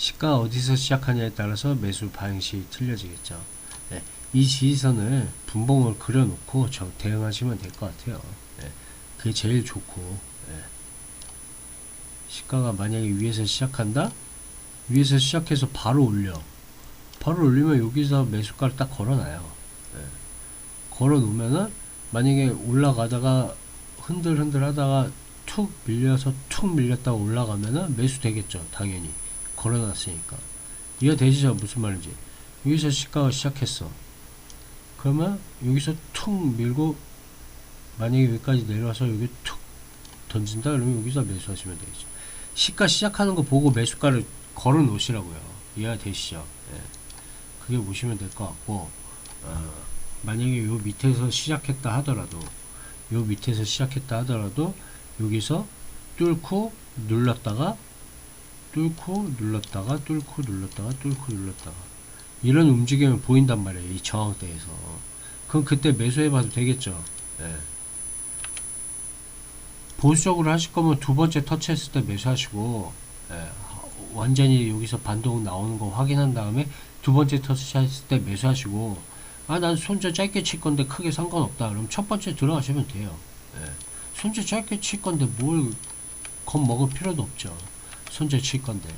시가 어디서 시작하냐에 따라서 매수 방식이 틀려지겠죠. 네, 이 지지선을 분봉을 그려놓고 저 대응하시면 될 것 같아요. 네, 그게 제일 좋고 네. 시가가 만약에 위에서 시작한다? 위에서 시작해서 바로 올려. 바로 올리면 여기서 매수가를 딱 걸어놔요. 네. 걸어놓으면은 만약에 올라가다가 흔들흔들 하다가 툭 밀려서 툭 밀렸다가 올라가면은 매수 되겠죠. 당연히. 걸어놨으니까. 이해 되시죠? 무슨 말인지. 여기서 시가가 시작했어. 그러면 여기서 툭 밀고 만약에 여기까지 내려와서 여기 툭 던진다 그러면 여기서 매수하시면 되겠죠. 시가 시작하는 거 보고 매수가를 걸어 놓으시라고요. 이해가 되시죠? 예. 그게 보시면 될 것 같고 어, 만약에 요 밑에서 시작했다 하더라도 요 밑에서 시작했다 하더라도 여기서 뚫고 눌렀다가 뚫고 눌렀다가 뚫고 눌렀다가 뚫고 눌렀다가 이런 움직임이 보인단 말이에요. 이 저항대에서. 그럼 그때 매수해봐도 되겠죠. 예. 보수적으로 하실 거면 두 번째 터치했을 때 매수하시고 예. 완전히 여기서 반동 나오는 거 확인한 다음에 두 번째 터치했을 때 매수하시고 아 난 손절 짧게 칠 건데 크게 상관없다 그럼 첫 번째 들어가시면 돼요 예. 손절 짧게 칠 건데 뭘 겁먹을 필요도 없죠 손절 칠 건데.